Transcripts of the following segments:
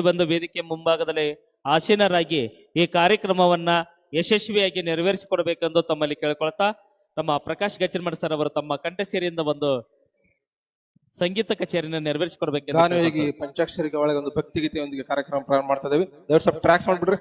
ಬಂದು ವೇದಿಕೆ ಮುಂಭಾಗದಲ್ಲಿ ಆಸೀನರಾಗಿ ಈ ಕಾರ್ಯಕ್ರಮವನ್ನ ಯಶಸ್ವಿಯಾಗಿ ನೆರವೇರಿಸಿಕೊಡ್ಬೇಕೆಂದು ತಮ್ಮಲ್ಲಿ ಕೇಳ್ಕೊಳ್ತಾ ನಮ್ಮ ಪ್ರಕಾಶ್ ಗಚ್ಚರ್ಮಠ ಸರ್ ಅವರು ತಮ್ಮ ಕಂಠಸೇರಿಯಿಂದ ಒಂದು ಸಂಗೀತ ಕಚೇರಿನ ನೆರವೇರಿಸಿಕೊಡ್ಬೇಕು ಪಂಚಾಕ್ಷರಿಗೆ ಪಂಚಾಕ್ಷರಿಗ ಒಳಗೆ ಒಂದು ಭಕ್ತಿಗೀತೆಯೊಂದಿಗೆ ಕಾರ್ಯಕ್ರಮ ಪ್ರಾರಂಭ ಮಾಡ್ತಾ ಇದ್ದೇವೆ. ಟ್ರ್ಯಾಕ್ಸ್ ಮಾಡ್ಬಿಡ್ರಿ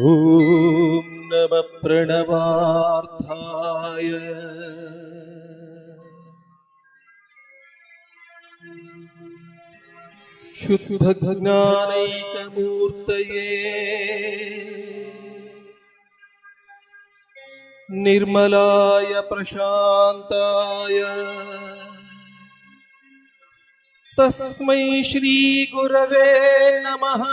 ॐ नम प्रणवार्थाय। शुद्धज्ञानैकमूर्तये निर्मलाय प्रशान्ताय। तस्मै श्रीगुरवे नमः।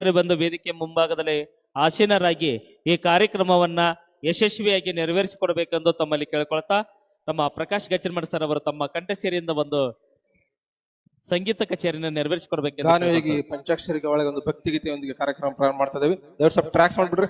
ಬಂದು ವೇದಿಕೆ ಮುಂಭಾಗದಲ್ಲಿ ಆಸೀನರಾಗಿ ಈ ಕಾರ್ಯಕ್ರಮವನ್ನ ಯಶಸ್ವಿಯಾಗಿ ನೆರವೇರಿಸಿಕೊಡ್ಬೇಕೆಂದು ತಮ್ಮಲ್ಲಿ ಕೇಳ್ಕೊಳ್ತಾ ನಮ್ಮ ಪ್ರಕಾಶ್ ಗಚ್ಚರ್ಮಠ ಸರ್ ಅವರು ತಮ್ಮ ಕಂಠಸೇರಿಯಿಂದ ಒಂದು ಸಂಗೀತ ಕಚೇರಿಯನ್ನು ನೆರವೇರಿಸಿಕೊಡ್ಬೇಕು ಪಂಚಾಕ್ಷರಿಗೆ ಪಂಚಾಕ್ಷರಿಗ ಒಳಗೆ ಒಂದು ಭಕ್ತಿಗೀತೆಯೊಂದಿಗೆ ಕಾರ್ಯಕ್ರಮ ಪ್ರಾರಂಭ ಮಾಡ್ತಾ ಇದ್ದೇವೆ. ಟ್ರ್ಯಾಕ್ಸ್ ಮಾಡ್ಬಿಡ್ರಿ.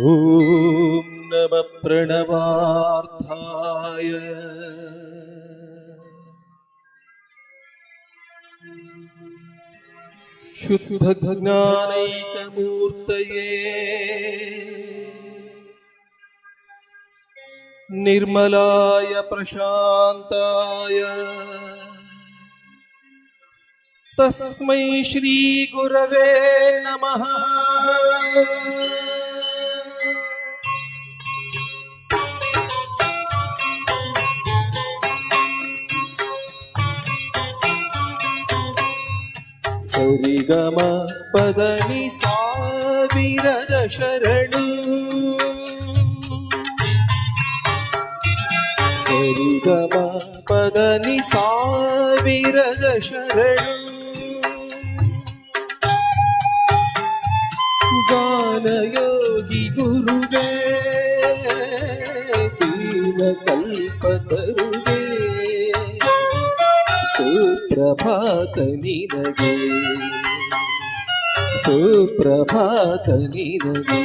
ॐ नम प्रणवार्थाय। शुद्धज्ञानैकमूर्तये निर्मलाय प्रशान्ताय। तस्मै श्रीगुरवे नमः ಸರಿಗಮ ಪದನಿ ಸಾವಿರದ ಶರಣು ಸರಿಗಮ ಪದನಿ ಸಾವಿರದ ಶರಣು ಗಾನಯೋಗಿ ಗುರುವೇ ದೀನ ಕಲ್ಪತರುವೇ ಸುಪ್ರಭಾತ ನಿನಗೆ ಸುಪ್ರಭಾತ ನಿನಗೆ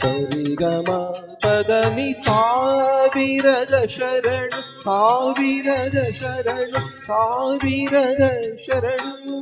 ಸರಿಗಮ ಪದನಿ ಸಾವಿರದ ಶರಣು ಸಾವಿರದ ಶರಣು ಸಾವಿರದ ಶರಣು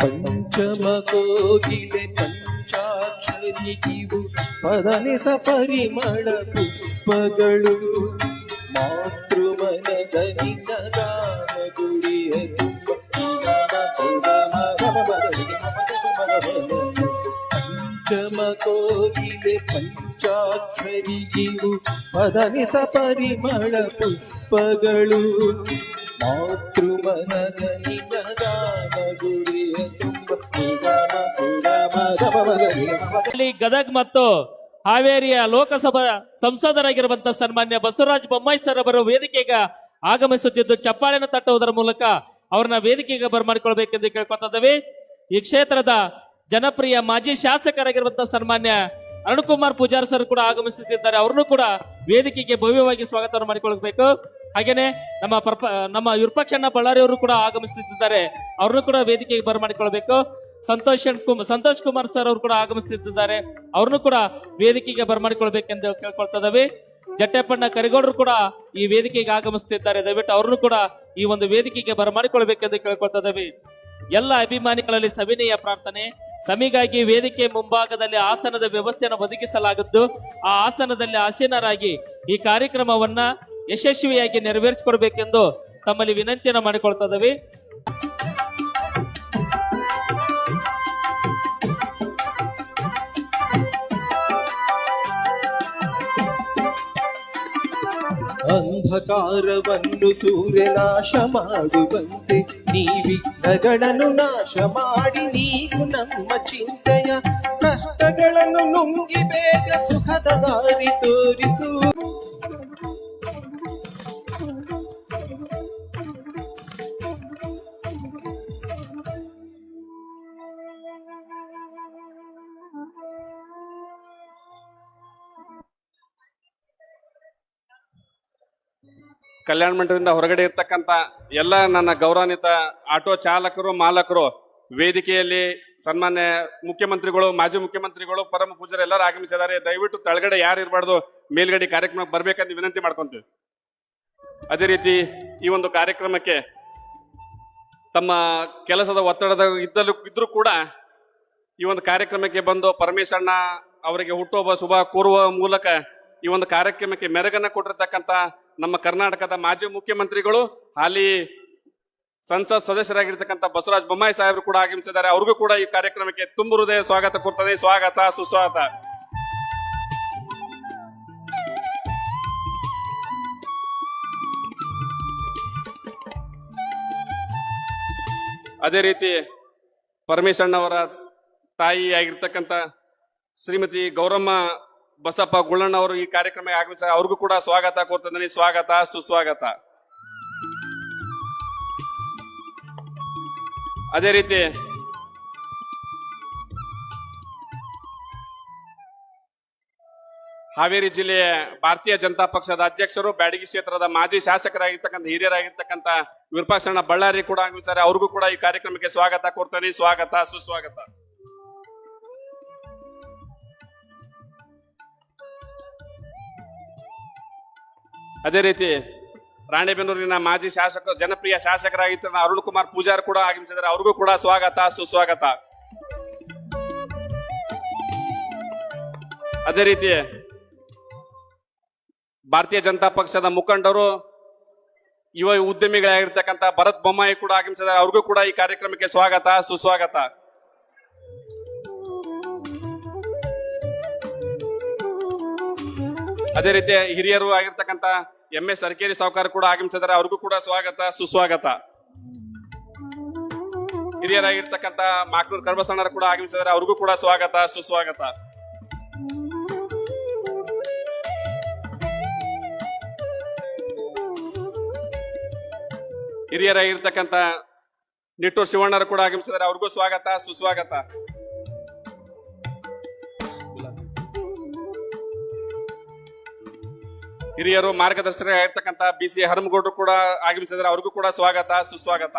ಪಂಚಮ ಕೋಗಿಲೆ ಪಂಚಾಕ್ಷರಿಗಿವು ಪದನಿ ಸಪರಿಮಳ ಪುಷ್ಪಗಳು ಮಾತೃಮನದಿ ಗಾನ ಗುಡಿಯ. ಪಂಚಮ ಕೋಗಿಲೆ ಪಂಚಾಕ್ಷರಿಗಿವು ಪದನಿ ಸಪರಿಮಳ ಪುಷ್ಪಗಳು ಮಾತೃಮನದ ನಿನ್ನ ಗದಗ್ ಮತ್ತು ಹಾವೇರಿಯ ಲೋಕಸಭಾ ಸಂಸದರಾಗಿರುವಂತ ಸನ್ಮಾನ್ಯ ಬಸವರಾಜ ಬೊಮ್ಮಾಯಿ ಸರ್ ಅವರು ವೇದಿಕೆಗೆ ಆಗಮಿಸುತ್ತಿದ್ದು ಚಪ್ಪಾಳೆಯನ್ನು ತಟ್ಟುವುದರ ಮೂಲಕ ಅವ್ರನ್ನ ವೇದಿಕೆಗೆ ಬರಮಾಡಿಕೊಳ್ಬೇಕೆಂದು ಕೇಳ್ಕೊತಿದ್ದೀವಿ ಈ ಕ್ಷೇತ್ರದ ಜನಪ್ರಿಯ ಮಾಜಿ ಶಾಸಕರಾಗಿರುವಂತಹ ಸನ್ಮಾನ್ಯ ಅರುಣ್ ಪೂಜಾರ್ ಸರ್ ಕೂಡ ಆಗಮಿಸುತ್ತಿದ್ದಾರೆ. ಅವ್ರನ್ನು ಕೂಡ ವೇದಿಕೆಗೆ ಭವ್ಯವಾಗಿ ಸ್ವಾಗತವನ್ನು ಮಾಡಿಕೊಳ್ಬೇಕು. ಹಾಗೇನೆ ನಮ್ಮ ಪ್ರಪ, ನಮ್ಮ ವಿರೂಪಾಕ್ಷಣ್ಣ ಬಳ್ಳಾರಿ ಅವರು ಕೂಡ ಆಗಮಿಸುತ್ತಿದ್ದಾರೆ. ಅವ್ರನ್ನು ಕೂಡ ವೇದಿಕೆಗೆ ಬರಮಾಡಿಕೊಳ್ಬೇಕು. ಸಂತೋಷ್ ಕುಮಾರ್ ಸಂತೋಷ್ ಕುಮಾರ್ ಸರ್ ಅವರು ಕೂಡ ಆಗಮಿಸುತ್ತಿದ್ದಾರೆ. ಅವ್ರನ್ನು ಕೂಡ ವೇದಿಕೆಗೆ ಬರಮಾಡಿಕೊಳ್ಬೇಕೆಂದು ಕೇಳ್ಕೊಳ್ತಾ ಇದ್ದೇವೆ ಜಟ್ಟೆಪ್ಪಣ್ಣ ಕರಿಗೌಡರು ಕೂಡ ಈ ವೇದಿಕೆಗೆ ಆಗಮಿಸುತ್ತಿದ್ದಾರೆ. ದಯವಿಟ್ಟು ಅವ್ರನ್ನು ಕೂಡ ಈ ಒಂದು ವೇದಿಕೆಗೆ ಬರಮಾಡಿಕೊಳ್ಬೇಕೆಂದು ಕೇಳ್ಕೊಳ್ತಾ ಎಲ್ಲ ಅಭಿಮಾನಿಗಳಲ್ಲಿ ಸವಿನಯ ಪ್ರಾರ್ಥನೆ. ತಮಿಗಾಗಿ ವೇದಿಕೆ ಮುಂಭಾಗದಲ್ಲಿ ಆಸನದ ವ್ಯವಸ್ಥೆಯನ್ನು ಒದಗಿಸಲಾಗಿದ್ದು, ಆ ಆಸನದಲ್ಲಿ ಆಸೀನರಾಗಿ ಈ ಕಾರ್ಯಕ್ರಮವನ್ನ ಯಶಸ್ವಿಯಾಗಿ ನೆರವೇರಿಸಿಕೊಡ್ಬೇಕೆಂದು ತಮ್ಮಲ್ಲಿ ವಿನಂತಿಯನ್ನು ಮಾಡಿಕೊಳ್ತಾ ಅಂಧಕಾರವನ್ನು ಸೂರ್ಯನಾಶ ಮಾಡುವಂತೆ ನೀ ನಾಶ ಮಾಡಿ ನೀವು ನಮ್ಮ ಚಿಂತೆಯ ಕಷ್ಟಗಳನ್ನು ನುಂಗಿ ಬೇಗ ಸುಖದ ದಾರಿ ತೋರಿಸು. ಕಲ್ಯಾಣ ಮಂಟಪದಿಂದ ಹೊರಗಡೆ ಇರ್ತಕ್ಕಂಥ ಎಲ್ಲ ನನ್ನ ಗೌರವಾನ್ವಿತ ಆಟೋ ಚಾಲಕರು, ಮಾಲಕರು, ವೇದಿಕೆಯಲ್ಲಿ ಸನ್ಮಾನ್ಯ ಮುಖ್ಯಮಂತ್ರಿಗಳು, ಮಾಜಿ ಮುಖ್ಯಮಂತ್ರಿಗಳು, ಪರಮ ಪೂಜಾರಿ ಎಲ್ಲರೂ ಆಗಮಿಸಿದ್ದಾರೆ. ದಯವಿಟ್ಟು ತಳಗಡೆ ಯಾರು ಇರಬಾರ್ದು, ಮೇಲ್ಗಡೆ ಕಾರ್ಯಕ್ರಮಕ್ಕೆ ಬರ್ಬೇಕಂತ ವಿನಂತಿ ಮಾಡ್ಕೊಂತೀವಿ. ಅದೇ ರೀತಿ ಈ ಒಂದು ಕಾರ್ಯಕ್ರಮಕ್ಕೆ ತಮ್ಮ ಕೆಲಸದ ಒತ್ತಡದ ಇದ್ದಲು ಇದ್ರೂ ಕೂಡ ಈ ಒಂದು ಕಾರ್ಯಕ್ರಮಕ್ಕೆ ಬಂದು ಪರಮೇಶ್ವರಣ್ಣ ಅವರಿಗೆ ಹುಟ್ಟುಹಬ್ಬ, ಶುಭ ಕೋರುವ ಮೂಲಕ ಈ ಒಂದು ಕಾರ್ಯಕ್ರಮಕ್ಕೆ ಮೆರಗನ್ನ ಕೊಟ್ಟಿರ್ತಕ್ಕಂಥ ನಮ್ಮ ಕರ್ನಾಟಕದ ಮಾಜಿ ಮುಖ್ಯಮಂತ್ರಿಗಳು, ಹಾಲಿ ಸಂಸತ್ ಸದಸ್ಯರಾಗಿರ್ತಕ್ಕಂಥ ಬಸವರಾಜ ಬೊಮ್ಮಾಯಿ ಸಾಹೇಬರು ಕೂಡ ಆಗಮಿಸಿದ್ದಾರೆ. ಅವ್ರಿಗೂ ಕೂಡ ಈ ಕಾರ್ಯಕ್ರಮಕ್ಕೆ ತುಂಬ ಹೃದಯ ಸ್ವಾಗತ ಕೊಡ್ತದೆ. ಸ್ವಾಗತ, ಸುಸ್ವಾಗತ. ಅದೇ ರೀತಿ ಪರಮೇಶಣ್ಣವರ ತಾಯಿ ಆಗಿರ್ತಕ್ಕಂಥ ಶ್ರೀಮತಿ ಗೌರಮ್ಮ ಬಸಪ್ಪ ಗುಳ್ಳಣ್ಣ ಅವರು ಈ ಕಾರ್ಯಕ್ರಮಕ್ಕೆ ಆಗಮಿಸ ಅವ್ರಿಗೂ ಕೂಡ ಸ್ವಾಗತ ಕೋರ್ತಿದ್ದೀನಿ ಸ್ವಾಗತ, ಸುಸ್ವಾಗತ. ಅದೇ ರೀತಿ ಹಾವೇರಿ ಜಿಲ್ಲೆಯ ಭಾರತೀಯ ಜನತಾ ಪಕ್ಷದ ಅಧ್ಯಕ್ಷರು, ಬ್ಯಾಡಗಿ ಕ್ಷೇತ್ರದ ಮಾಜಿ ಶಾಸಕರಾಗಿರ್ತಕ್ಕಂಥ, ಹಿರಿಯರಾಗಿರ್ತಕ್ಕಂಥ ವಿರೂಪಾಕ್ಷಣ್ಣ ಬಳ್ಳಾರಿ ಕೂಡ ಆಗಮಿಸ್ತಾರೆ. ಅವ್ರಿಗೂ ಕೂಡ ಈ ಕಾರ್ಯಕ್ರಮಕ್ಕೆ ಸ್ವಾಗತ ಕೊಡ್ತೇನೆ ಸ್ವಾಗತ, ಸುಸ್ವಾಗತ. ಅದೇ ರೀತಿ ರಾಣೆಬೆನ್ನೂರಿನ ಮಾಜಿ ಶಾಸಕ, ಜನಪ್ರಿಯ ಶಾಸಕರಾಗಿದ್ದ ಅರುಣ್ ಕುಮಾರ್ ಪೂಜಾರ್ ಕೂಡ ಆಗಮಿಸಿದ್ದಾರೆ. ಅವ್ರಿಗೂ ಕೂಡ ಸ್ವಾಗತ, ಸುಸ್ವಾಗತ. ಅದೇ ರೀತಿ ಭಾರತೀಯ ಜನತಾ ಪಕ್ಷದ ಮುಖಂಡರು, ಯುವ ಉದ್ಯಮಿಗಳಾಗಿರ್ತಕ್ಕಂಥ ಭರತ್ ಬೊಮ್ಮಾಯಿ ಕೂಡ ಆಗಮಿಸಿದ್ದಾರೆ. ಅವ್ರಿಗೂ ಕೂಡ ಈ ಕಾರ್ಯಕ್ರಮಕ್ಕೆ ಸ್ವಾಗತ, ಸುಸ್ವಾಗತ. ಅದೇ ರೀತಿ ಹಿರಿಯರು ಆಗಿರ್ತಕ್ಕಂಥ ಎಂ ಎಸ್ ಸರ್ಕೇರಿ ಸಾವುಕಾರ ಕೂಡ ಆಗಮಿಸಿದ್ದಾರೆ. ಅವ್ರಿಗೂ ಕೂಡ ಸ್ವಾಗತ, ಸುಸ್ವಾಗತ. ಹಿರಿಯರಾಗಿರ್ತಕ್ಕಂಥ ಮಾಕ್ನೂರ್ ಕರ್ಬಸಣ್ಣರು ಕೂಡ ಆಗಮಿಸಿದ್ದಾರೆ. ಅವ್ರಿಗೂ ಕೂಡ ಸ್ವಾಗತ, ಸುಸ್ವಾಗತ. ಹಿರಿಯರಾಗಿರ್ತಕ್ಕಂಥ ನಿಟ್ಟೂರ್ ಶಿವಣ್ಣರು ಕೂಡ ಆಗಮಿಸಿದ್ದಾರೆ. ಅವ್ರಿಗೂ ಸ್ವಾಗತ, ಸುಸ್ವಾಗತ. ಹಿರಿಯರು ಮಾರ್ಗದರ್ಶಕರಾಗಿರ್ತಕ್ಕಂಥ ಬಿ ಸಿ ಹನುಮಗೌಡರು ಕೂಡ ಆಗಮಿಸಿದ್ರೆ ಅವ್ರಿಗೂ ಕೂಡ ಸ್ವಾಗತ ಸುಸ್ವಾಗತ.